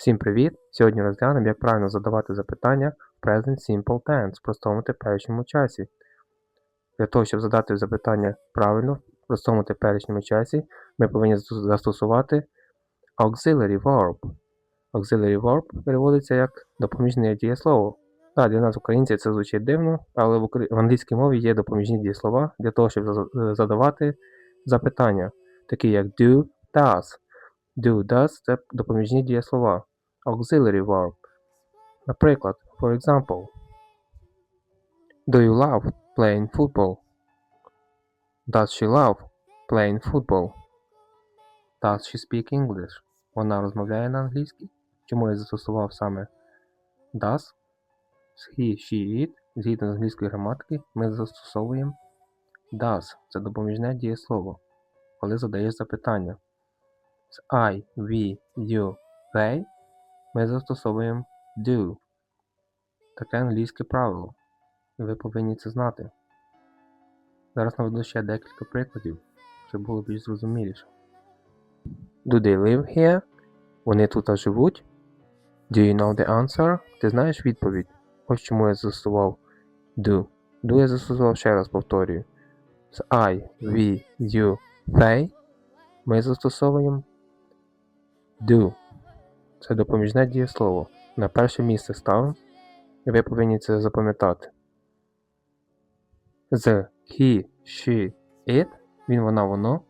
Всім привіт! Сьогодні розглянемо, як правильно задавати запитання в Present Simple Tense в простому теперішньому часі. Для того, щоб задати запитання правильно в простому теперішньому часі, ми повинні застосувати auxiliary verb. Auxiliary verb переводиться як допоміжне дієслово. Так, для нас, українців, це звучить дивно, але в, англійській мові є допоміжні дієслова для того, щоб задавати запитання, такі як do, does. Do, does це допоміжні дієслова. Auxiliary verb. Наприклад, for example, Do you love playing football? Does she love playing football? Does she speak English? Вона розмовляє на англійській. Чому я застосував саме does? He, she, it. Згідно з англійської граматики, ми застосовуємо does. Це допоміжне дієслово, коли задаєш запитання. З I, we, you, they ми застосовуємо do. Таке англійське правило. І ви повинні це знати. Зараз наведу ще декілька прикладів, щоб було більш зрозуміліше. Do they live here? Вони тут живуть? Do you know the answer? Ти знаєш відповідь? Ось чому я застосував do. Do я застосував ще раз повторюю. З I, we, you, they ми застосовуємо do. Це допоміжне дієслово. На перше місце ставимо, і ви повинні це запам'ятати. З he, she, it, він, вона, воно.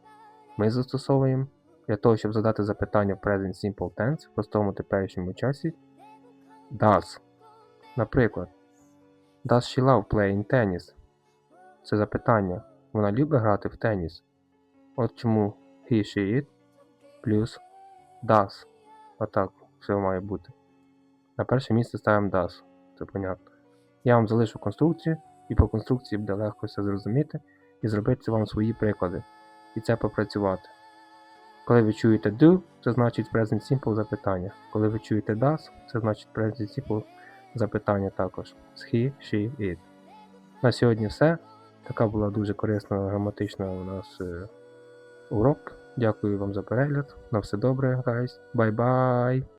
Ми застосовуємо для того, щоб задати запитання в Present Simple Tense в простому теперішньому часі. Does. Наприклад, Does she love playing tennis? Це запитання. Вона любить грати в теніс. От чому he, she, it плюс does. Отак все має бути. На перше місце ставимо does. Це понятно. Я вам залишу конструкцію, і по конструкції буде легко все зрозуміти і зробити вам свої приклади. І це попрацювати. Коли ви чуєте do, це значить present simple запитання. Коли ви чуєте does, це значить present simple запитання також. З he, she, it. На сьогодні все. Така була дуже корисна граматична у нас е, урок. Дякую вам за перегляд. На все добре, guys. Бай-бай!